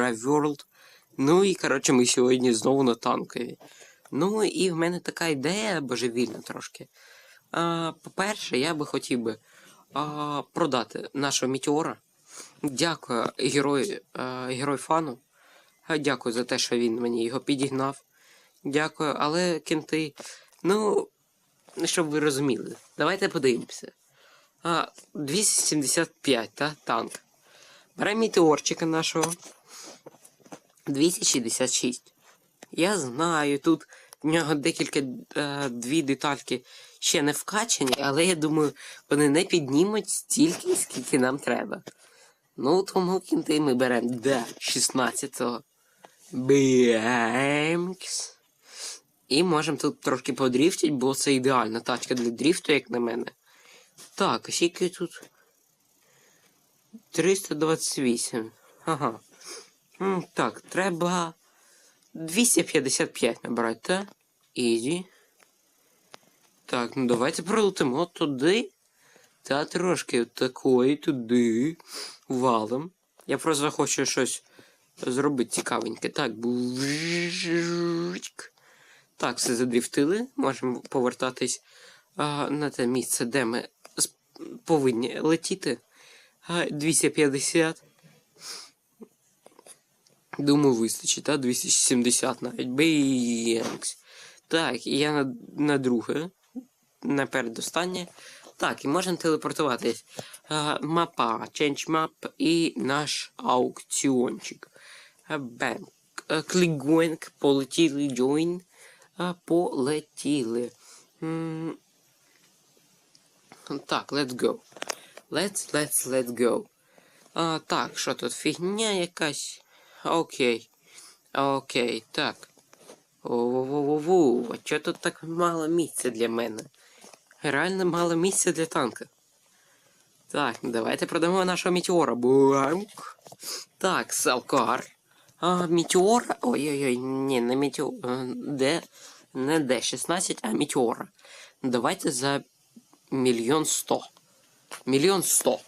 World. Ну і коротше, ми сьогодні знову на танкові. Ну і в мене така ідея божевільна трошки. По-перше, я би хотів би а, продати нашого Мітеора. Дякую герою, а, герой фану. А, Дякую за те, що він мені його підігнав. Дякую, але кінти. Ну, щоб ви розуміли, давайте подивимося. А, 275, та, танк. Беремо мітеорчика нашого. 266. Я знаю, тут в нього декілька е, дві детальки ще не вкачані, але я думаю, вони не піднімуть стільки, скільки нам треба. Ну, тому кінти ми беремо до 16-го. Бемкс. І можемо тут трошки подріфтити, бо це ідеальна тачка для дріфту, як на мене. Так, скільки тут? 328. Ага. Так, треба 255 набрати, так? Ізі. Так, ну давайте пролетимо туди. Та трошки такої туди. Валом. Я просто хочу щось зробити цікавеньке. Так. Так, все задріфтили. Можемо повертатись а, на те місце, де ми повинні летіти. А, 250. Думаю, вистачить, а 270 навіть. Бейнкс. Так, і я на, на друге. На передостаннє. Так, і можемо телепортуватись. А, мапа, change map і наш аукціончик. А, Бенк. А, полетіли, join. Полетіли. Так, let's go. Let's, let's, let's go. А, так, що тут? Фігня якась. Окей. Окей, так. Воу-воу-воу-воу. А чого тут так мало місця для мене? Реально мало місця для танка. Так, давайте продамо нашого метеора. Бамк. Так, Салкар. А, метеора. Ой-ой-ой, ні, не метеор. Де? Не Д16, а метеора. Давайте за мільйон сто. Мільйон сто.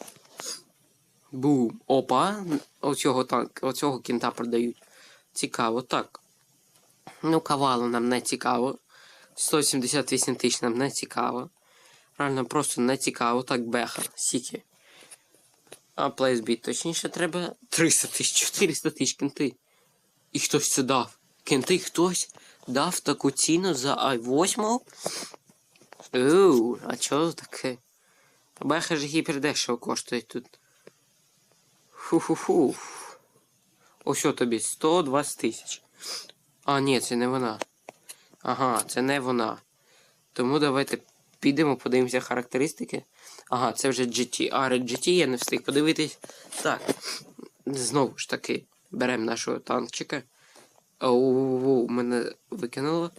Бум. Опа. Оцього танк, оцього кінта продають. Цікаво, так. Ну, кавалу нам не цікаво. 178 тисяч нам не цікаво. Реально просто не цікаво. Так, беха. Сіки. А плейсбіт точніше треба 300 тисяч, 400 тисяч кінти. І хтось це дав. Кінти хтось дав таку ціну за i8. Оу, а чого таке? Беха ж гіпердешево коштує тут. Фу-фу-фу. Що тобі 120 тисяч. А, ні, це не вона. Ага, це не вона. Тому давайте підемо, подивимося характеристики. Ага, це вже GT. А, GT я не встиг подивитись. Так. Знову ж таки, беремо нашого танкчика. Оу, мене викинуло.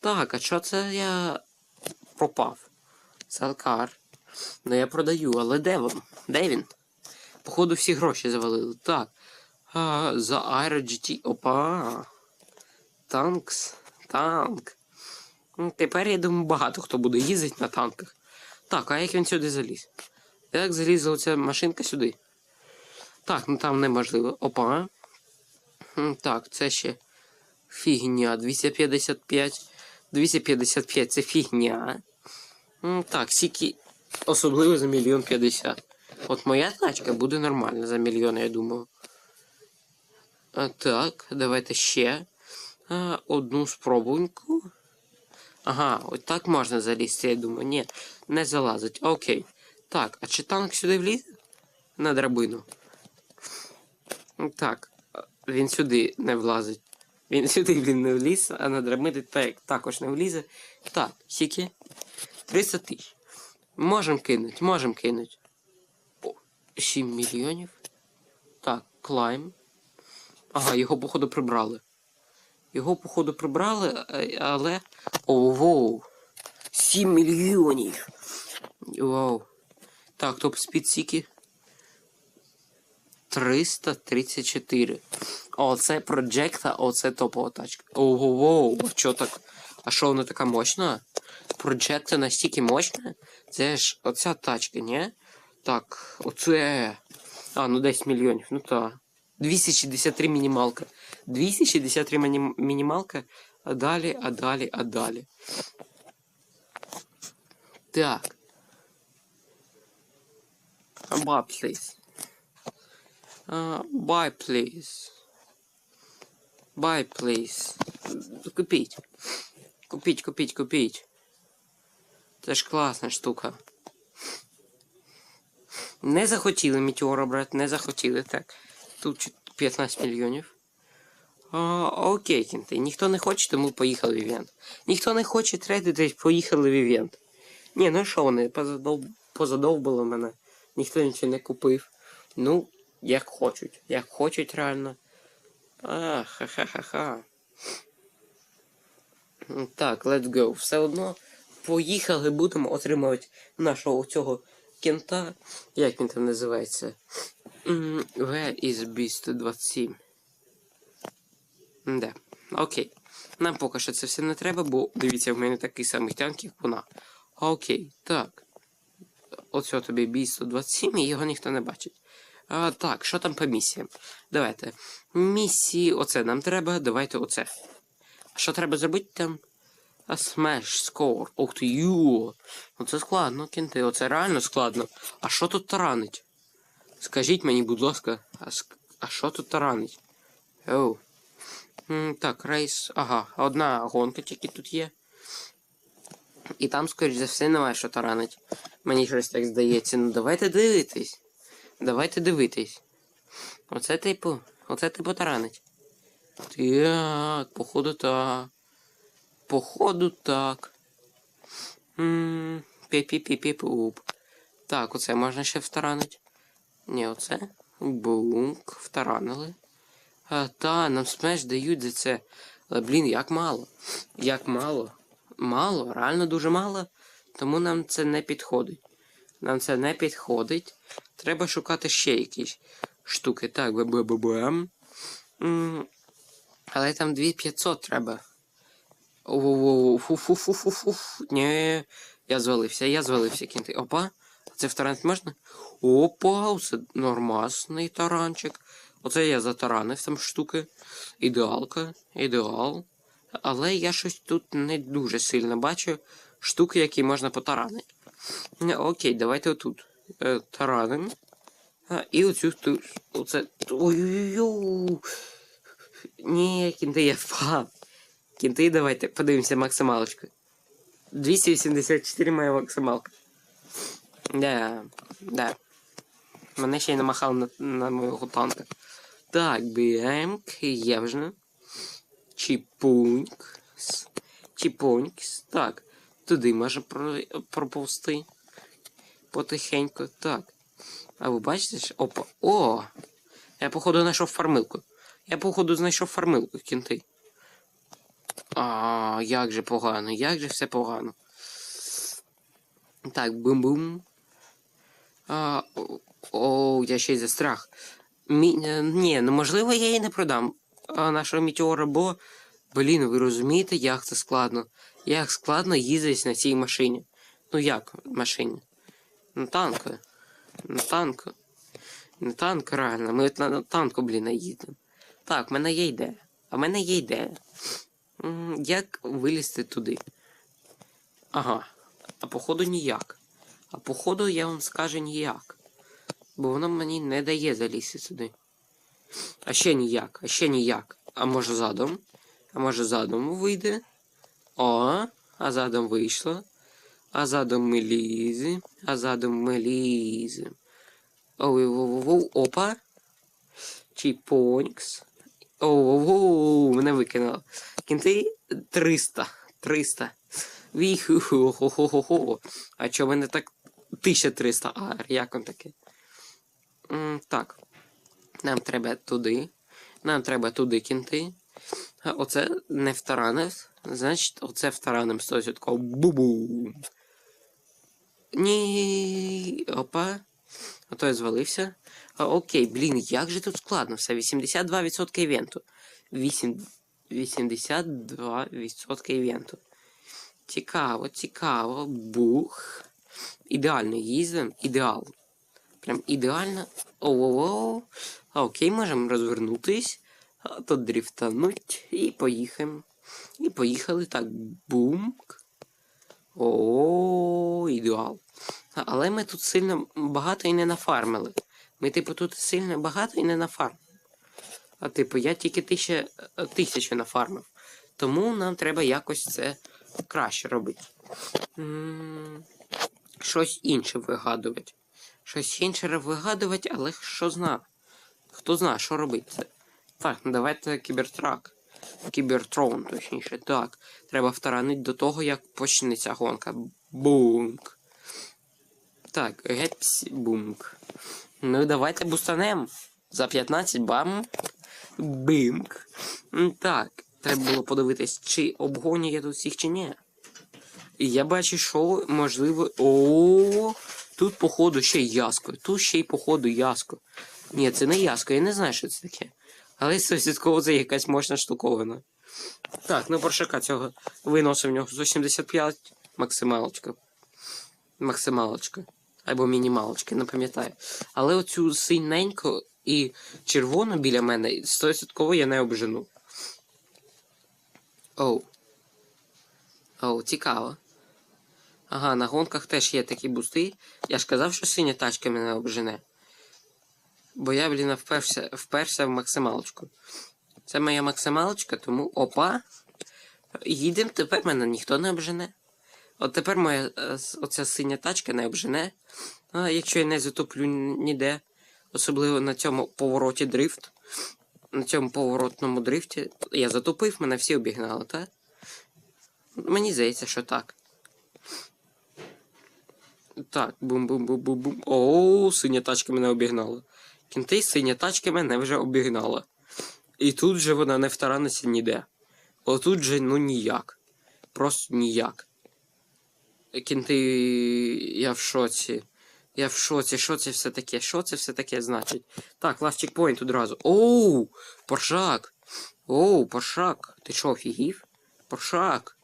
Так, а що це я пропав? Салкар. Ну я продаю, але де він? Де він? Походу всі гроші завалили. Так. А, за Aero GT. Опа. Танкс. Танк. Тепер я думаю, багато хто буде їздити на танках. Так, а як він сюди заліз? Як залізла оця машинка сюди? Так, ну там неможливо. Опа. Так, це ще фігня. 255. 255 це фігня. Так, сіки особливо за мільйон п'ятдесят. От моя тачка буде нормальна за мільйон, я думаю. А, так, давайте ще. А, одну спробуньку. Ага, от так можна залізти, я думаю. Ні, не залазить. Окей. Так, а чи танк сюди влізе? На драбину. Так, він сюди не влазить. Він сюди він не вліз, а на драбину так, також не влізе. Так, скільки? 300 тисяч. Можем кинуть, можем кинуть. О, 7 мільйонів. Так, клайм. Ага, його, походу, прибрали. Його, походу, прибрали, е, але. Ого! 7 мільйонів! Вау. Так, топ спід сіки. 334. Оце проджекта, оце топова тачка. Ого, а що так? А що вона така мощна? Проджекта настільки мощна? Це ж оця тачка, ні? Так, оце. А, ну 10 мільйонів, ну так. 263 мінімалка. 263 міні- мінімалка. А далі, а далі, а далі. Так. Buy, please. Uh, buy, please. Buy, please. Купіть. Купіть, купіть, купіть. Це ж класна штука. Не захотіли метеора брати, не захотіли. Так. Тут 15 мільйонів. А, окей, кінти. Ніхто не хоче, тому поїхали в івент. Ніхто не хоче трейдити, поїхали в івент. Ні, ну що вони, позадов... позадовбили мене. Ніхто нічого не купив. Ну, як хочуть. Як хочуть реально. А, ха-ха-ха-ха. Так, let's go. Все одно поїхали, будемо отримувати нашого цього кента. Як він там називається? Where is Beast 27? Да. Окей. Нам поки що це все не треба, бо дивіться, в мене такий самий танк, як вона. Окей, так. Оце тобі бій 127 і його ніхто не бачить. А, так, що там по місіям? Давайте. Місії, оце нам треба, давайте оце. А що треба зробити там? А Smash Score. Ух ти, ю. Оце складно, кінти, оце реально складно. А що тут таранить? Скажіть мені, будь ласка, а, ск- а що тут таранить? Оу. Так, рейс. Ага, одна гонка тільки тут є. І там, скоріш за все, немає що таранить. Мені щось так здається. Ну давайте дивитись. Давайте дивитись. Оце типу. Оце типу таранить. Так, походу так. Походу так. Пі-пі-пі-пі-пуп. Так, оце можна ще втаранить. Ні, оце. Бунк, втаранили. А, та, нам смеш дають за це. Але, блін, як мало. Як мало. Мало, реально дуже мало. Тому нам це не підходить. Нам це не підходить. Треба шукати ще якісь штуки. Так, ббббм. М, Але там 2500 треба. Оу, фу-фу-фу-фу-фу. Ні, я звалився, я звалився кінти. Опа, це в тарант можна? Опа, це нормасний таранчик. Оце я затаранив там штуки. Ідеалка, ідеал. Але я щось тут не дуже сильно бачу штуки, які можна потаранити. Окей, давайте отут. Е, тараним. А, і оцю. Оце. Ой-ой-ой. Ні, кінти, я впав. Кінти, давайте подивимося максималочку. 284 моя максималка. Да, да. Мене ще й намахали на, на моєго танка. Так, БМК, є вже. Чіпунькс. Так. Туди може про, проповсти. Потихеньку. Так. А ви бачите? що- Опа. О! Я, походу, знайшов фармилку. Я, походу, знайшов фармилку, кінти. А, як же погано, як же все погано. Так, бум-бум. А, о, о, я ще й застряг. Мі... е, Ні, ну можливо, я її не продам нашого мітеора, бо, блін, ви розумієте, як це складно. Як складно їздити на цій машині. Ну як машині? На танку. На танку. На танк реально. Ми на, танку, блін, їздимо. Так, в мене є ідея. А в мене є ідея. Як вилізти туди? Ага. А походу ніяк. А походу я вам скажу ніяк. Бо воно мені не дає залізти сюди. А ще ніяк, а ще ніяк. А може задом? А може задом вийде? О, а задом вийшло. А задом ми лізем. А задом ми лізем. Оу-оу-оу, опа. Чіпонькс. Оу-оу-оу, мене викинуло. Кінти 300. 300. Віху-ху-ху-ху-ху. А чого мене так 1300 ар? Як он таке? Так. Нам треба туди. Нам треба туди кінти. Оце не втаранив. Значить, оце втараним 100%. Бу-бум. Ні. Опа. А то я звалився. А, окей, блін, як же тут складно все. 82% івенту. 8... 82% івенту. Цікаво, цікаво. Бух. Ідеально їздим. Ідеал. Прям ідеально. Оу-оу-оу. Окей, можемо розвернутись. А то дріфтануть. І поїхаємо. І поїхали так. Бумк. О, ідеал. Але ми тут сильно багато і не нафармили. Ми, типу, тут сильно багато і не нафармили. А типу, я тільки тисяча, тисячу нафармив. Тому нам треба якось це краще робити. Щось інше вигадувати. Щось інше вигадувати, але що зна. Хто знає, що робити. Так, ну давайте кібертрак. Кібертрон, точніше. Так. Треба втаранити до того, як почнеться гонка. Бунк. Так, геть бумк. Ну давайте бустанем. За 15 бам. Бимк. Так, треба було подивитись, чи обгоню я тут всіх чи ні. І я бачу, що можливо. О, тут, походу, ще яско. Тут ще й, походу, яско. Ні, це не яско, я не знаю, що це таке. Але стовідсотково це якась мощна штуковина. Так, ну поршака цього виносив в нього 175 максималочка. Максималочка. Або мінімалочка, не пам'ятаю. Але оцю синеньку і червону біля мене 100% я не обжену. Оу. Оу, цікаво. Ага, на гонках теж є такі бусти. Я ж казав, що синя тачка мене обжене. Бо я, блін, вперся, вперся в максималочку. Це моя максималочка, тому опа. Їдемо, тепер мене ніхто не обжене. От тепер моя е, оця синя тачка не обжене. А якщо я не затоплю ніде, особливо на цьому повороті дрифт. На цьому поворотному дрифті я затопив, мене всі обігнали, так? Мені здається, що так. Так, бум-бум-бум-бум-бум. О, синя тачка мене обігнала. Кінти, синя тачка мене вже обігнала. І тут же вона не втараниться ніде. Отут же ну ніяк. Просто ніяк. Кінти, я в шоці. Я в шоці, що це все таке? Що це все таке значить? Так, лast чекпоінт одразу. Оу! Поршак! Оу, поршак! Ти що, офігів? Поршак!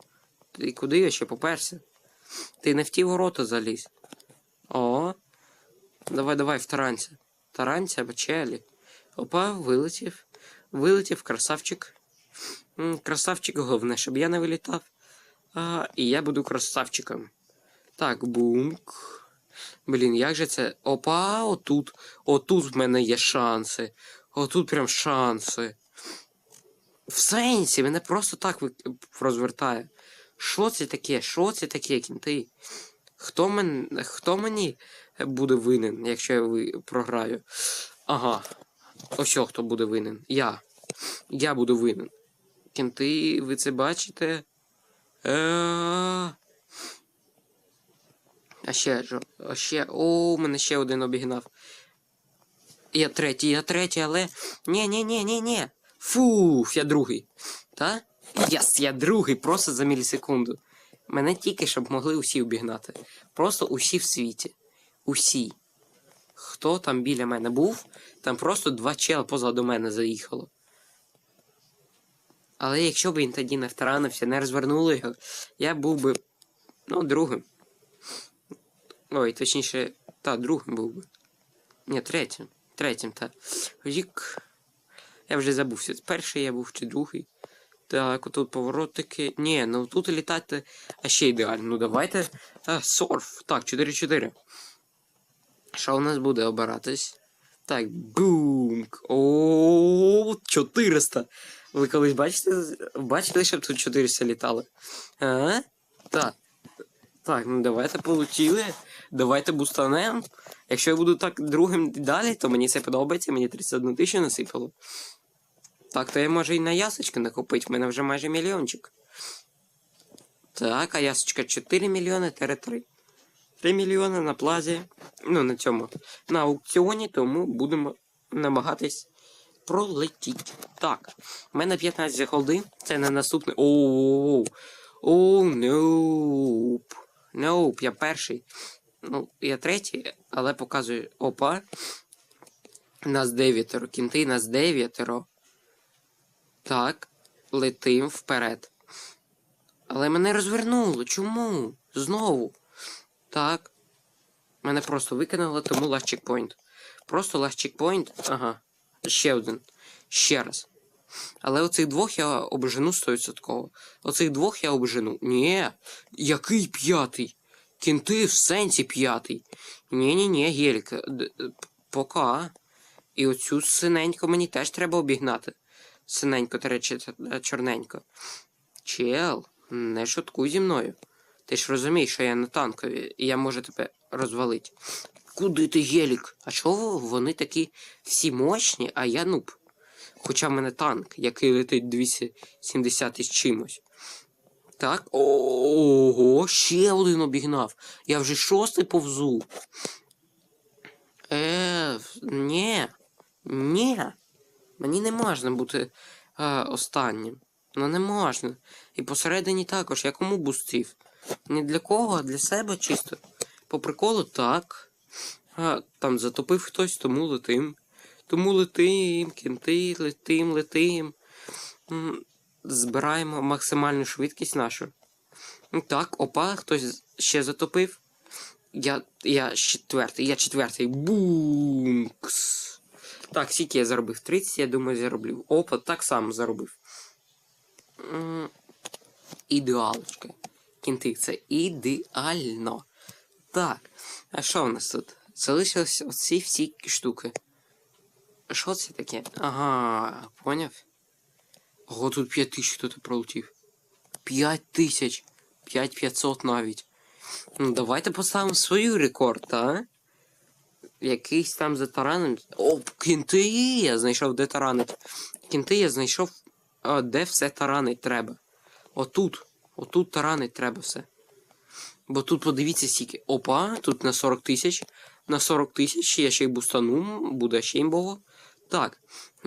Ти куди я ще поперся? Ти не в ті ворота заліз. О. Давай, давай, в таранця. Таранця, бачелі. Опа, вилетів. Вилетів, красавчик. Красавчик, головне, щоб я не вилітав. А, і я буду красавчиком. Так, бумк. Блін, як же це? Опа, отут. Отут в мене є шанси. Отут прям шанси. В сенсі, мене просто так розвертає. Що це таке? Що це таке, кінти? Хто, мен... Хто мені буде винен, якщо я програю? Ага. Ось хто буде винен. Я. Я буду винен. Кінти, ви це бачите? Е... А ще, а ще. О, мене ще один обігнав. Я третій, я третій, але. Ні, ні, ні, ні, ні. Фуф, я другий. Та? Яс, я другий, просто за мілісекунду. Мене тільки щоб могли усі обігнати. Просто усі в світі. Усі. Хто там біля мене був, там просто два чела позаду мене заїхало. Але якщо б він тоді не втаранився, не розвернули його, я був би, ну, другим. Ой, точніше, та, другим був би. Ні, третім. Третім, та. Рік. Я вже забувся. Перший я був чи другий. Так, отут поворотики. Ні, ну тут літати а ще ідеально. Ну давайте. А, сорф. Так, 4-4. Що у нас буде обиратись? Так, бумк. О, 400. Ви колись бачите, бачили, щоб тут 400 літали? А? Так. Так, ну давайте получили. Давайте бустанем. Якщо я буду так другим далі, то мені це подобається, мені 31 тисячу насипало. Так, то я можу і на ясочку накопити, в мене вже майже мільйончик. Так, а ясочка 4 мільйони тире 3. 3 мільйони на плазі. Ну, на цьому. На аукціоні, тому будемо намагатись пролетіти. Так, в мене 15 голди. Це на наступний. Оу. Оу, ноуп. Ноуп, я перший. Ну, я третій, але показую. Опа. Нас дев'ятеро. Кінти нас дев'ятеро. Так, летим вперед. Але мене розвернуло. Чому? Знову. Так. Мене просто викинуло, тому лast чекпоінт. Просто лast чекпоінт. Ага. Ще один. Ще раз. Але оцих двох я обжену 100%. Оцих двох я обжену. Ні. Який п'ятий? Кінти в сенсі п'ятий. Ні-ні-ні, Гелік. д- д- Пока. І оцю синеньку мені теж треба обігнати. Синенько, та речі, чорненько. Чел, не шуткуй зі мною. Ти ж розумієш, що я на танкові, і я можу тебе розвалити. Куди ти, Гелік? А чого вони такі всі мощні, а я нуб? Хоча в мене танк, який летить 270 із чимось. Так. Ого, ще один обігнав. Я вже шостий повзу. Е, ні. Ні. Мені не можна бути е, останнім. Ну не можна. І посередині також. Я кому бустів? Ні для кого, а для себе чисто. По приколу так. А, там затопив хтось, тому летим. Тому летим, кінти, летим, летим. Збираємо максимальну швидкість нашу. Так, опа, хтось ще затопив. Я, я четвертий, я четвертий. Бумкс. Так, скільки я заробив? 30, я думаю, зароблю. Опа, так само заробив. Ідеалочка. Кінти, це ідеально. Так. А що в нас тут? Залишилось оці всі штуки. Що це таке? Ага, поняв? Ого, тут 5 тисяч хто-то пролетів. 5 тисяч. 5500 навіть. Ну, давайте поставимо свою рекорд, а? Якийсь там затараним. О, кінти! Я знайшов, де таранить. Кінти я знайшов, а, де все таранить треба. Отут. Отут таранить треба все. Бо тут подивіться скільки. Опа, тут на 40 тисяч. На 40 тисяч я ще й бустану, буде ще імбово. Так.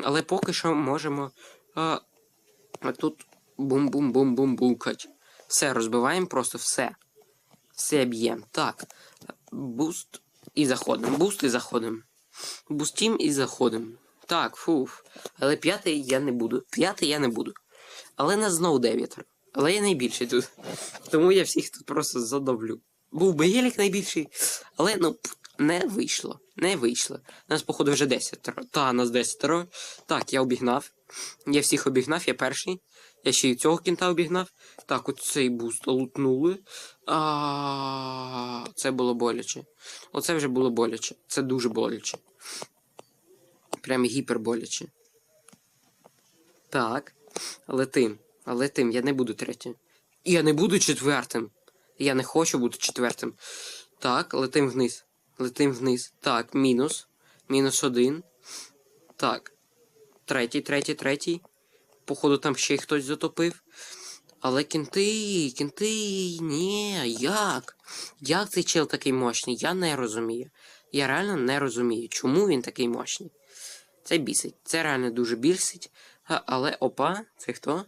Але поки що можемо. А, тут бум-бум-бум-бум-букать. Все, розбиваємо просто все. Все б'ємо. Так. Буст і заходимо. Буст і заходимо. Бустім і заходимо. Так, фуф. Але п'ятий я не буду. П'ятий я не буду. Але нас знову дев'ятеро. Але я найбільший тут. Тому я всіх тут просто задавлю. Був би Гелік найбільший, але ну не вийшло. Не вийшло. Нас, походу, вже десятеро. Та, нас десятеро. Так, я обігнав. Я всіх обігнав, я перший. Я ще й цього кінта обігнав. Так, от цей буст лутнули. А, це було боляче. Оце вже було боляче. Це дуже боляче. Прям гіпер боляче. Так. Летим. Летим. Я не буду третім. Я не буду четвертим. Я не хочу бути четвертим. Так, летим вниз. Летим вниз. Так, мінус. Мінус один. Так. Третій, третій, третій. Походу, там ще й хтось затопив. Але кінти, кінти, ні, як? Як цей чел такий мощний? Я не розумію. Я реально не розумію, чому він такий мощний. Це бісить. Це реально дуже бісить. Але опа, це хто?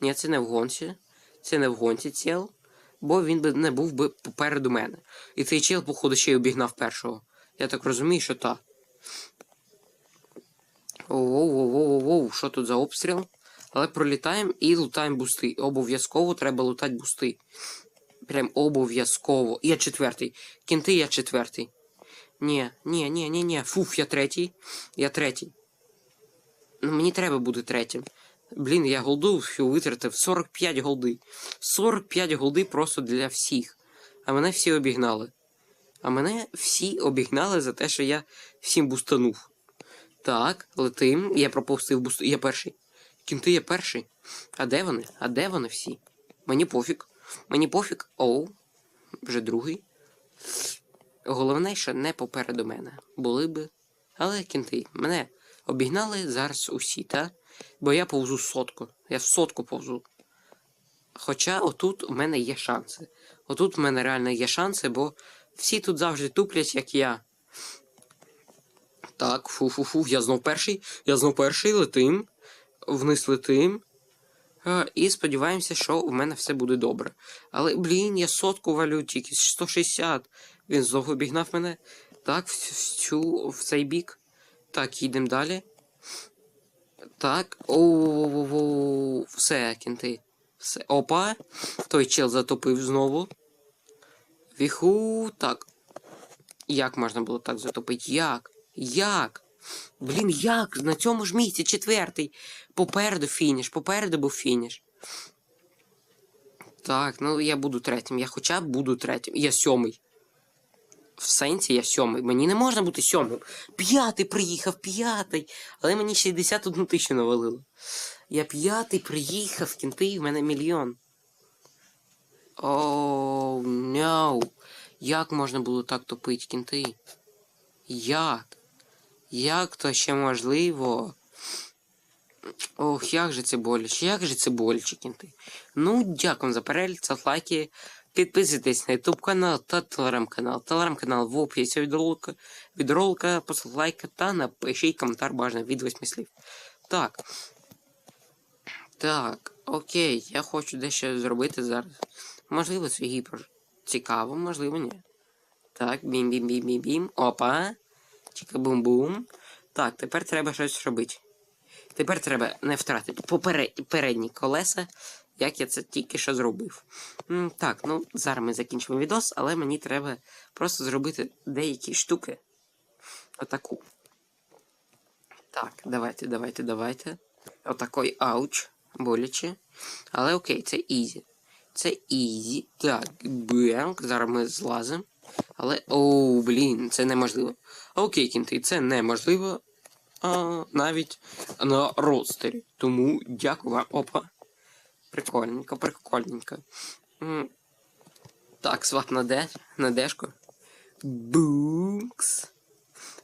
Ні, це не в гонці. Це не в гонці ціл. Бо він би не був би попереду мене. І цей чел, походу, ще й обігнав першого. Я так розумію, що так. Воу-воу-воу-воу, що тут за обстріл? Але пролітаємо і лутаємо бусти. Обов'язково треба лутати бусти. Прям обов'язково. Я четвертий. Кінти, я четвертий. Ні, ні, ні, ні, ні. Фуф, я третій. Я третій. Ну, мені треба бути третім. Блін, я голду всю витратив 45 голди. 45 голди просто для всіх. А мене всі обігнали. А мене всі обігнали за те, що я всім бустанув. Так, летим. Я пропустив буст. Я перший. Кінти я перший. А де вони? А де вони всі? Мені пофіг. Мені пофіг. Оу. Вже другий. Головне, що не попереду мене. Були би. Але кінти, мене обігнали зараз усі, та? Бо я повзу сотку. Я в сотку повзу. Хоча отут у мене є шанси. Отут в мене реально є шанси, бо всі тут завжди туплять, як я. Так, фу-фу-фу, я знов перший. Я знов перший, летим. Вниз летим. Е, І сподіваємося, що в мене все буде добре. Але, блін, я сотку валю тільки 160. Він знову обігнав мене. Так, в цю, в цей бік. Так, їдемо далі. Так. Оу, все, кінти. Все. Опа. Той чел затопив знову. Віху. Так. Як можна було так затопити? Як? Як? Блін, як? На цьому ж місці четвертий. Попереду фініш, попереду був фініш. Так, ну я буду третім. Я хоча б буду третім. Я сьомий. В сенсі я сьомий. Мені не можна бути сьомим. П'ятий приїхав, п'ятий. Але мені 61 тисячу навалило. Я п'ятий приїхав, кінти, в мене мільйон. Оу, no. Як можна було так топити кінти? Як? Як то ще можливо? Ох, як же це боляче, як же це боляче, кінти. Ну, дякую за перегляд, ставте лайки, підписуйтесь на YouTube канал та телеграм-канал. Телеграм-канал в описі від ролика, від ролика, та напишіть коментар бажано від восьми слів. Так. Так, окей, я хочу дещо зробити зараз. Можливо, це гіпер цікаво, можливо, ні. Так, бім-бім-бім-бім-бім. Опа. Чика-бум-бум. Так, тепер треба щось робити. Тепер треба не втратити попере- передні колеса, як я це тільки що зробив. Так, ну зараз ми закінчимо відос, але мені треба просто зробити деякі штуки. Отаку. Так, давайте, давайте, давайте. Отакий ауч. Боляче. Але окей, це ізі. Це ізі. Так, бенк. Зараз ми злазимо. Але. Оу, блін, це неможливо. Окей, кінти, це неможливо. А, навіть на ростері. Тому дякую вам. Опа. Прикольненько, прикольненько. Так, свап на де? На дешку. Букс.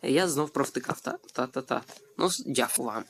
Я знов провтикав, та-та-та-та. Ну, дякую вам.